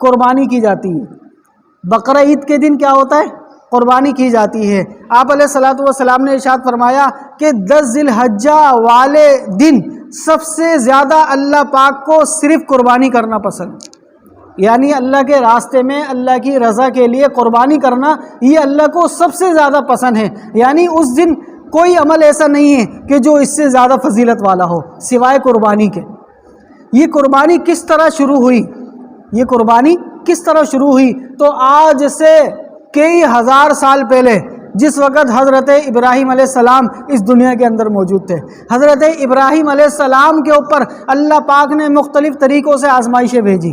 قربانی کی جاتی ہے۔ بقرہ عید کے دن کیا ہوتا ہے؟ قربانی کی جاتی ہے۔ آپ علیہ السلاۃ والسلام نے ارشاد فرمایا کہ دس ذی الحجہ والے دن سب سے زیادہ اللہ پاک کو صرف قربانی کرنا پسند۔ یعنی اللہ کے راستے میں اللہ کی رضا کے لیے قربانی کرنا یہ اللہ کو سب سے زیادہ پسند ہے۔ یعنی اس دن کوئی عمل ایسا نہیں ہے کہ جو اس سے زیادہ فضیلت والا ہو، سوائے قربانی کے۔ یہ قربانی کس طرح شروع ہوئی؟ یہ قربانی کس طرح شروع ہوئی؟ تو آج سے کئی ہزار سال پہلے جس وقت حضرت ابراہیم علیہ السلام اس دنیا کے اندر موجود تھے۔ حضرت ابراہیم علیہ السلام کے اوپر اللہ پاک نے مختلف طریقوں سے آزمائشیں بھیجی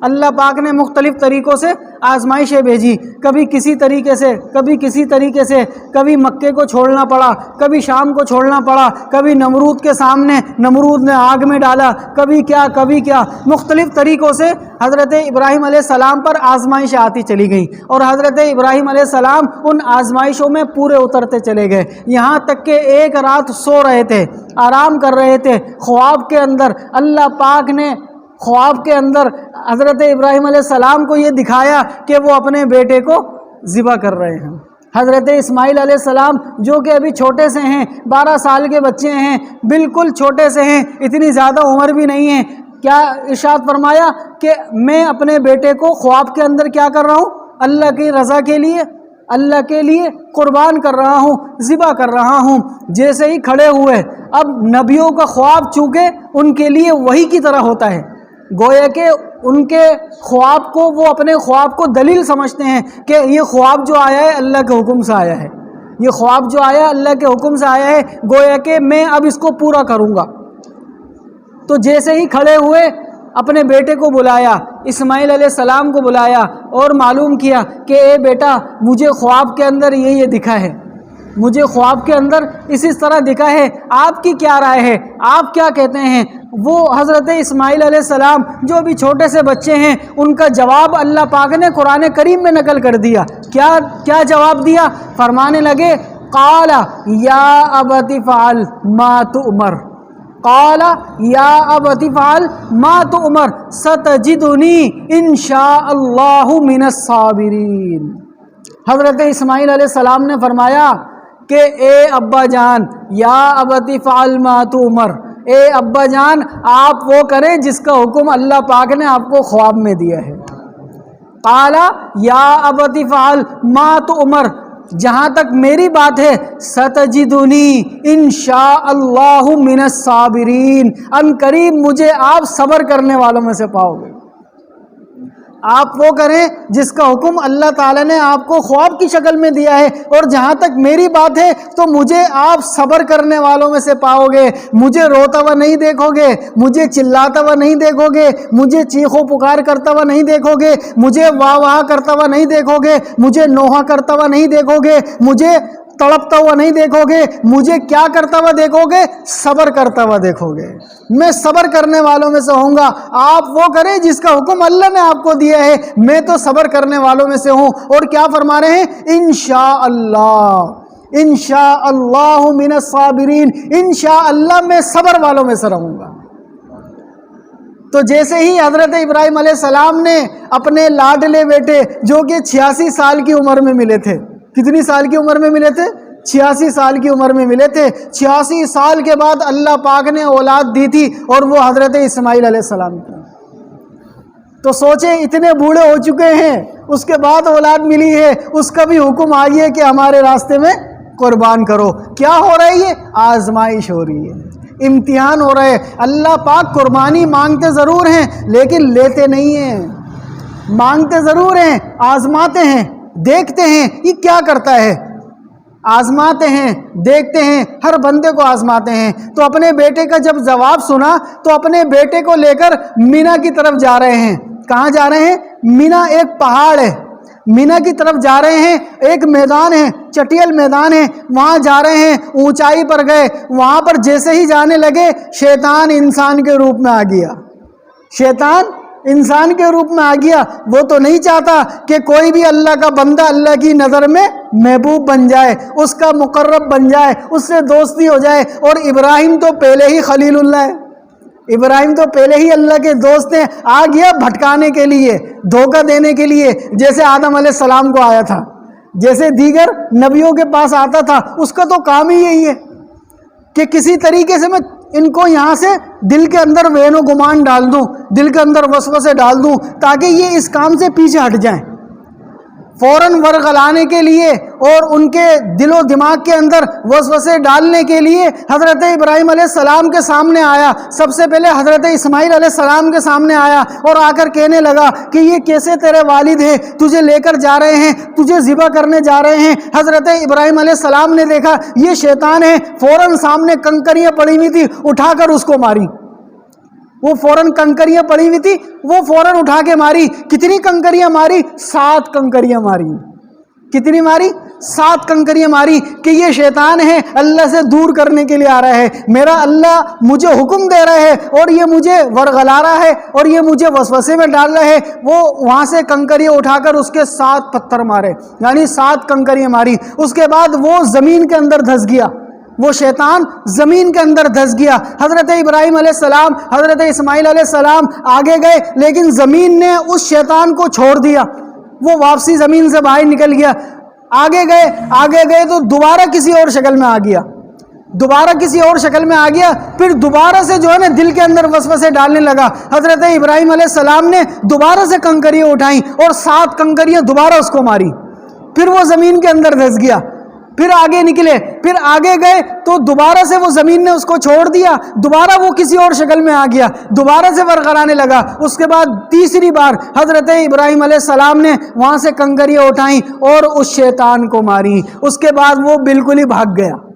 اللہ پاک نے مختلف طریقوں سے آزمائشیں بھیجی۔ کبھی کسی طریقے سے، کبھی کسی طریقے سے۔ کبھی مکے کو چھوڑنا پڑا، کبھی شام کو چھوڑنا پڑا۔ کبھی نمرود کے سامنے نمرود نے آگ میں ڈالا۔ کبھی کیا کبھی کیا۔ مختلف طریقوں سے حضرت ابراہیم علیہ السلام پر آزمائشیں آتی چلی گئیں اور حضرت ابراہیم علیہ السلام ان آزمائشوں میں پورے اترتے چلے گئے۔ یہاں تک کہ ایک رات سو رہے تھے، آرام کر رہے تھے۔ خواب کے اندر اللہ پاک نے خواب کے اندر حضرت ابراہیم علیہ السلام کو یہ دکھایا کہ وہ اپنے بیٹے کو ذبح کر رہے ہیں۔ حضرت اسماعیل علیہ السلام جو کہ ابھی چھوٹے سے ہیں، بارہ سال کے بچے ہیں، بالکل چھوٹے سے ہیں، اتنی زیادہ عمر بھی نہیں ہے کیا ارشاد فرمایا کہ میں اپنے بیٹے کو خواب کے اندر کیا کر رہا ہوں؟ اللہ کی رضا کے لیے، اللہ کے لیے قربان کر رہا ہوں، ذبح کر رہا ہوں۔ جیسے ہی کھڑے ہوئے، اب نبیوں کا خواب چونکہ ان کے لیے وہی کی طرح ہوتا ہے۔ گویا کہ ان کے خواب کو وہ اپنے خواب کو دلیل سمجھتے ہیں کہ یہ خواب جو آیا ہے اللہ کے حکم سے آیا ہے۔ یہ خواب جو آیا اللہ کے حکم سے آیا ہے، گویا کہ میں اب اس کو پورا کروں گا۔ تو جیسے ہی کھڑے ہوئے، اپنے بیٹے کو بلایا، اسماعیل علیہ السلام کو بلایا اور معلوم کیا کہ اے بیٹا، مجھے خواب کے اندر یہ یہ دکھا ہے۔ مجھے خواب کے اندر اسی طرح دکھا ہے، آپ کی کیا رائے ہے؟ آپ کیا کہتے ہیں؟ وہ حضرت اسماعیل علیہ السلام جو بھی چھوٹے سے بچے ہیں، ان کا جواب اللہ پاک نے قرآن کریم میں نقل کر دیا۔ کیا کیا جواب دیا؟ فرمانے لگے قالا یا ابتی فعل ما تو عمر قالا یا ابتی فعل ما تو عمر ستجدنی انشاء اللہ من الصابرین۔ حضرت اسماعیل علیہ السلام نے فرمایا کہ اے ابا جان، یا ابتی فعل ما تو عمر اے ابا جان، آپ وہ کریں جس کا حکم اللہ پاک نے آپ کو خواب میں دیا ہے۔ قالا یا ابتی فعل ما تو عمر جہاں تک میری بات ہے، ستجدنی انشاء اللہ من الصابرین۔ ان قریب مجھے آپ صبر کرنے والوں میں سے پاؤ گے۔ آپ وہ کریں جس کا حکم اللہ تعالیٰ نے آپ کو خواب کی شکل میں دیا ہے اور جہاں تک میری بات ہے تو مجھے آپ صبر کرنے والوں میں سے پاؤ گے، مجھے روتا ہوا نہیں دیکھو گے، مجھے چلاتا ہوا نہیں دیکھو گے، مجھے چیخ و پکار کرتا ہوا نہیں دیکھو گے، مجھے واہ واہ کرتا ہوا نہیں دیکھو گے، مجھے نوحہ کرتا ہوا نہیں دیکھو گے، مجھے تڑپتا ہوا نہیں دیکھو گے مجھے کیا کرتا ہوا دیکھو گے صبر کرتا ہوا دیکھو گے میں صبر کرنے والوں میں سے ہوں گا۔ آپ وہ کریں جس کا حکم اللہ نے آپ کو دیا ہے۔ میں تو صبر کرنے والوں میں سے ہوں۔ اور کیا فرما رہے ہیں؟ انشاءاللہ انشاءاللہ من الصابرین۔ انشاءاللہ میں صبر والوں میں سے رہوں گا۔ تو جیسے ہی حضرت ابراہیم علیہ السلام نے اپنے لاڈلے بیٹے جو کہ چھیاسی سال کی عمر میں ملے تھے کتنی سال کی عمر میں ملے تھے؟ چھیاسی سال کی عمر میں ملے تھے۔ چھیاسی سال کے بعد اللہ پاک نے اولاد دی تھی اور وہ حضرت اسماعیل علیہ السلام کی۔ تو سوچیں اتنے بوڑھے ہو چکے ہیں، اس کے بعد اولاد ملی ہے، اس کا بھی حکم آئیے کہ ہمارے راستے میں قربان کرو۔ کیا ہو رہی ہے آزمائش ہو رہی ہے۔ امتحان ہو رہے اللہ پاک قربانی مانگتے ضرور ہیں، لیکن لیتے نہیں ہیں۔ مانگتے ضرور ہیں، آزماتے ہیں۔ دیکھتے ہیں یہ کیا کرتا ہے۔ آزماتے ہیں، دیکھتے ہیں، ہر بندے کو آزماتے ہیں۔ تو اپنے بیٹے کا جب جواب سنا، تو اپنے بیٹے کو لے کر مینا کی طرف جا رہے ہیں۔ کہاں جا رہے ہیں؟ مینا ایک پہاڑ ہے۔ مینا کی طرف جا رہے ہیں، ایک میدان ہے، چٹیل میدان ہے۔ وہاں جا رہے ہیں، اونچائی پر گئے۔ وہاں پر جیسے ہی جانے لگے، شیطان انسان کے روپ میں آ گیا۔ شیطان انسان کے روپ میں آ گیا، وہ تو نہیں چاہتا کہ کوئی بھی اللہ کا بندہ اللہ کی نظر میں محبوب بن جائے، اس کا مقرب بن جائے، اس سے دوستی ہو جائے۔ اور ابراہیم تو پہلے ہی خلیل اللہ ہے۔ ابراہیم تو پہلے ہی اللہ کے دوست ہیں۔ آ گیا بھٹکانے کے لیے، دھوکہ دینے کے لیے، جیسے آدم علیہ السلام کو آیا تھا۔ جیسے دیگر نبیوں کے پاس آتا تھا، اس کا تو کام ہی یہی ہے کہ کسی طریقے سے میں ان کو یہاں سے دل کے اندر وین و گمان ڈال دوں، دل کے اندر وسوسے ڈال دوں تاکہ یہ اس کام سے پیچھے ہٹ جائیں۔ فوراً ورغلانے کے لیے اور ان کے دل و دماغ کے اندر وسوسے ڈالنے کے لیے حضرت ابراہیم علیہ السلام کے سامنے آیا۔ سب سے پہلے حضرت اسماعیل علیہ السلام کے سامنے آیا اور آ کر کہنے لگا کہ یہ کیسے تیرے والد ہیں؟ تجھے لے کر جا رہے ہیں، تجھے ذبح کرنے جا رہے ہیں۔ حضرت ابراہیم علیہ السلام نے دیکھا، یہ شیطان ہے۔ فوراً سامنے کنکریاں پڑی ہوئی تھی اٹھا کر اس کو ماری۔ وہ فوراً کنکریاں پڑی ہوئی تھی، وہ فوراً اٹھا کے ماری۔ کتنی کنکریاں ماری؟ سات کنکریاں ماری۔ کتنی ماری؟ سات کنکریاں ماری کہ یہ شیطان ہے، اللہ سے دور کرنے کے لیے آ رہا ہے۔ میرا اللہ مجھے حکم دے رہا ہے اور یہ مجھے ورغلا رہا ہے اور یہ مجھے وسوسے میں ڈال رہا ہے۔ وہ وہاں سے کنکریاں اٹھا کر اس کے سات پتھر مارے یعنی سات کنکریاں ماری۔ اس کے بعد وہ زمین کے اندر دھس گیا۔ وہ شیطان زمین کے اندر دھس گیا۔ حضرت ابراہیم علیہ السلام، حضرت اسماعیل علیہ السلام آگے گئے، لیکن زمین نے اس شیطان کو چھوڑ دیا۔ وہ واپسی زمین سے باہر نکل گیا۔ آگے گئے آگے گئے تو دوبارہ کسی اور شکل میں آ گیا۔ دوبارہ کسی اور شکل میں آ گیا۔ پھر دوبارہ سے جو ہے نا دل کے اندر وسوسے ڈالنے لگا۔ حضرت ابراہیم علیہ السلام نے دوبارہ سے کنکریاں اٹھائیں اور سات کنکریاں دوبارہ اس کو ماری۔ پھر وہ زمین کے اندر دھس گیا۔ پھر آگے نکلے، پھر آگے گئے تو دوبارہ سے وہ زمین نے اس کو چھوڑ دیا، دوبارہ وہ کسی اور شکل میں آ گیا، دوبارہ سے ورغرانے لگا۔ اس کے بعد تیسری بار حضرت ابراہیم علیہ السلام نے وہاں سے کنکریاں اٹھائیں اور اس شیطان کو ماری۔ اس کے بعد وہ بالکل ہی بھاگ گیا۔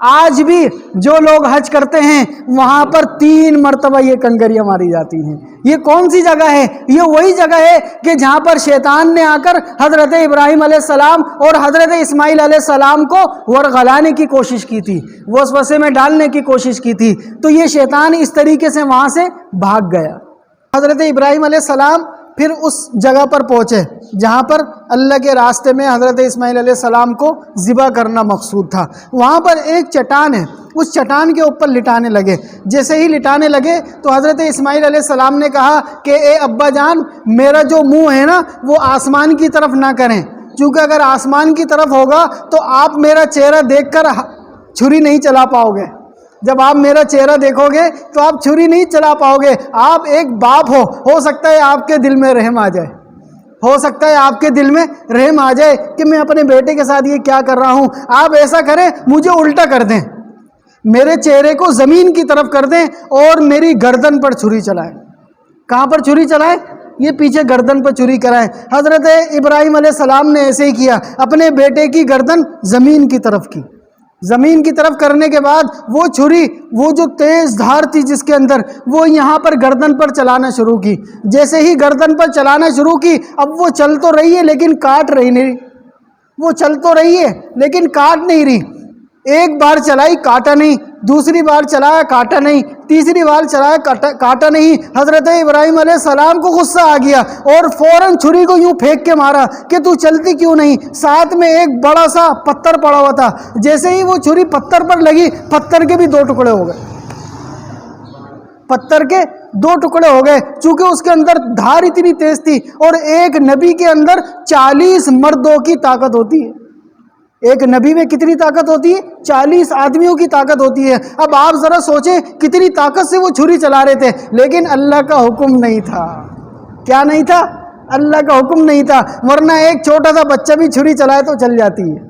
آج بھی جو لوگ حج کرتے ہیں، وہاں پر تین مرتبہ یہ کنکریاں ماری جاتی ہیں۔ یہ کون سی جگہ ہے؟ یہ وہی جگہ ہے کہ جہاں پر شیطان نے آ کر حضرت ابراہیم علیہ السلام اور حضرت اسماعیل علیہ السلام کو ورغلانے کی کوشش کی تھی، وسوسے میں ڈالنے کی کوشش کی تھی۔ تو یہ شیطان اس طریقے سے وہاں سے بھاگ گیا۔ حضرت ابراہیم علیہ السلام پھر اس جگہ پر پہنچے جہاں پر اللہ کے راستے میں حضرت اسماعیل علیہ السلام کو ذبح کرنا مقصود تھا۔ وہاں پر ایک چٹان ہے، اس چٹان کے اوپر لٹانے لگے۔ جیسے ہی لٹانے لگے تو حضرت اسماعیل علیہ السلام نے کہا کہ اے ابا جان، میرا جو منہ ہے نا، وہ آسمان کی طرف نہ کریں۔ چونکہ اگر آسمان کی طرف ہوگا تو آپ میرا چہرہ دیکھ کر چھری نہیں چلا پاؤ گے۔ جب آپ میرا چہرہ دیکھو گے تو آپ چھری نہیں چلا پاؤ گے، آپ ایک باپ ہو ہو سکتا ہے آپ کے دل میں رحم آ جائے۔ ہو سکتا ہے آپ کے دل میں رحم آ جائے کہ میں اپنے بیٹے کے ساتھ یہ کیا کر رہا ہوں۔ آپ ایسا کریں، مجھے الٹا کر دیں۔ میرے چہرے کو زمین کی طرف کر دیں اور میری گردن پر چھری چلائیں۔ کہاں پر چھری چلائیں؟ یہ پیچھے گردن پر چوری کرائیں۔ حضرت ابراہیم علیہ السلام نے ایسے ہی کیا، اپنے بیٹے کی گردن زمین کی طرف کی۔ زمین کی طرف کرنے کے بعد وہ چھری، وہ جو تیز دھار تھی جس کے اندر، وہ یہاں پر گردن پر چلانا شروع کی۔ جیسے ہی گردن پر چلانا شروع کی، اب وہ چل تو رہی ہے لیکن کاٹ رہی نہیں۔ وہ چل تو رہی ہے لیکن کاٹ نہیں رہی۔ ایک بار چلائی، کاٹا نہیں، دوسری بار چلایا، کاٹا نہیں، تیسری بار چلایا، کاٹا نہیں۔ حضرت ابراہیم علیہ السلام کو غصہ آ گیا اور فوراً چھری کو یوں پھینک کے مارا کہ تو چلتی کیوں نہیں؟ ساتھ میں ایک بڑا سا پتھر پڑا ہوا تھا۔ جیسے ہی وہ چھری پتھر پر لگی، پتھر کے بھی دو ٹکڑے ہو گئے۔ پتھر کے دو ٹکڑے ہو گئے۔ چونکہ اس کے اندر دھار اتنی تیز تھی اور ایک نبی کے اندر چالیس مردوں کی طاقت ہوتی ہے۔ ایک نبی میں کتنی طاقت ہوتی ہے؟ چالیس آدمیوں کی طاقت ہوتی ہے۔ اب آپ ذرا سوچیں کتنی طاقت سے وہ چھری چلا رہے تھے۔ لیکن اللہ کا حکم نہیں تھا۔ کیا نہیں تھا؟ اللہ کا حکم نہیں تھا۔ ورنہ ایک چھوٹا سا بچہ بھی چھری چلائے تو چل جاتی ہے۔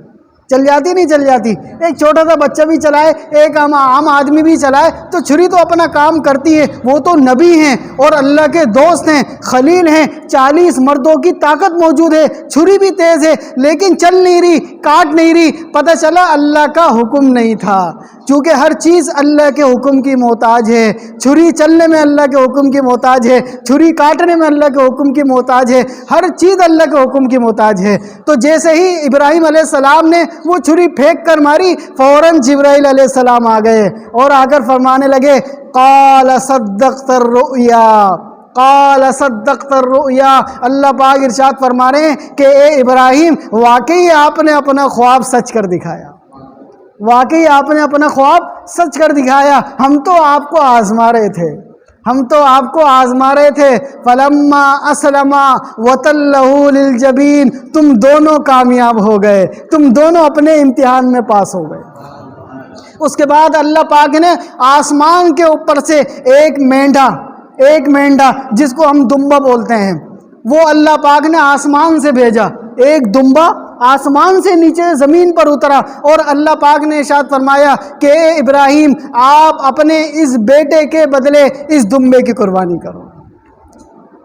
چل جاتی نہیں چل جاتی ایک چھوٹا سا بچہ بھی چلائے، ایک عام عام آدمی بھی چلائے، تو چھری تو اپنا کام کرتی ہے وہ تو نبی ہیں اور اللہ کے دوست ہیں، خلیل ہیں، چالیس مردوں کی طاقت موجود ہے، چھری بھی تیز ہے، لیکن چل نہیں رہی، کاٹ نہیں رہی، پتہ چلا اللہ کا حکم نہیں تھا۔ چونکہ ہر چیز اللہ کے حکم کی محتاج ہے۔ چھری چلنے میں اللہ کے حکم کی محتاج ہے، چھری کاٹنے میں اللہ کے حکم کی محتاج ہے، ہر چیز اللہ کے حکم کی محتاج ہے۔ تو جیسے ہی ابراہیم علیہ السلام نے وہ چھری پھینک کر ماری، فوراً جبرائیل علیہ السلام آ گئے اور آ کر فرمانے لگے، قال صدقت الرؤیا، قال صدقت الرؤیا۔ اللہ پاک ارشاد فرما رہے ہیں کہ اے ابراہیم، واقعی آپ نے اپنا خواب سچ کر دکھایا۔ واقعی آپ نے اپنا خواب سچ کر دکھایا۔ ہم تو آپ کو آزما رہے تھے۔ ہم تو آپ کو آزما رہے تھے۔ فلما اسلما وطلہ للجبین تم دونوں کامیاب ہو گئے۔ تم دونوں اپنے امتحان میں پاس ہو گئے۔ اس کے بعد اللہ پاک نے آسمان کے اوپر سے ایک مینڈا ایک مینڈا جس کو ہم دمبا بولتے ہیں، وہ اللہ پاک نے آسمان سے بھیجا۔ ایک دمبا آسمان سے نیچے زمین پر اترا اور اللہ پاک نے ارشاد فرمایا کہ اے ابراہیم، آپ اپنے اس بیٹے کے بدلے اس دمبے کی قربانی کرو۔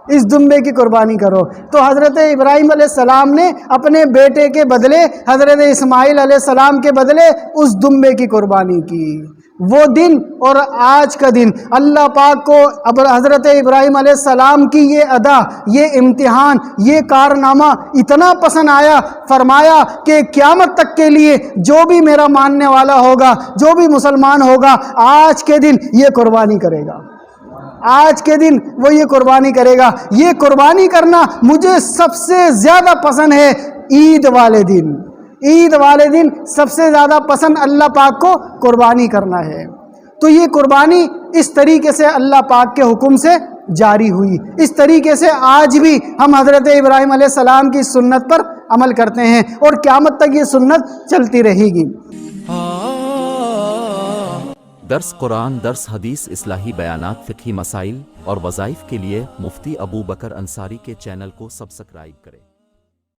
اس دمبے کی قربانی کرو۔ تو حضرت ابراہیم علیہ السلام نے اپنے بیٹے کے بدلے، حضرت اسماعیل علیہ السلام کے بدلے اس دمبے کی قربانی کی۔ وہ دن اور آج کا دن۔ اللہ پاک کو حضرت ابراہیم علیہ السلام کی یہ ادا، یہ امتحان، یہ کارنامہ اتنا پسند آیا، فرمایا کہ قیامت تک کے لیے جو بھی میرا ماننے والا ہوگا، جو بھی مسلمان ہوگا، آج کے دن یہ قربانی کرے گا۔ آج کے دن وہ یہ قربانی کرے گا۔ یہ قربانی کرنا مجھے سب سے زیادہ پسند ہے عید والے دن۔ عید والے دن سب سے زیادہ پسند اللہ پاک کو قربانی کرنا ہے۔ تو یہ قربانی اس طریقے سے اللہ پاک کے حکم سے جاری ہوئی۔ اس طریقے سے آج بھی ہم حضرت ابراہیم علیہ السلام کی سنت پر عمل کرتے ہیں اور قیامت تک یہ سنت چلتی رہے گی۔ درس قرآن، درس حدیث، اصلاحی بیانات، فقہی مسائل اور وظائف کے لیے مفتی ابو بکر انصاری کے چینل کو سبسکرائب کریں۔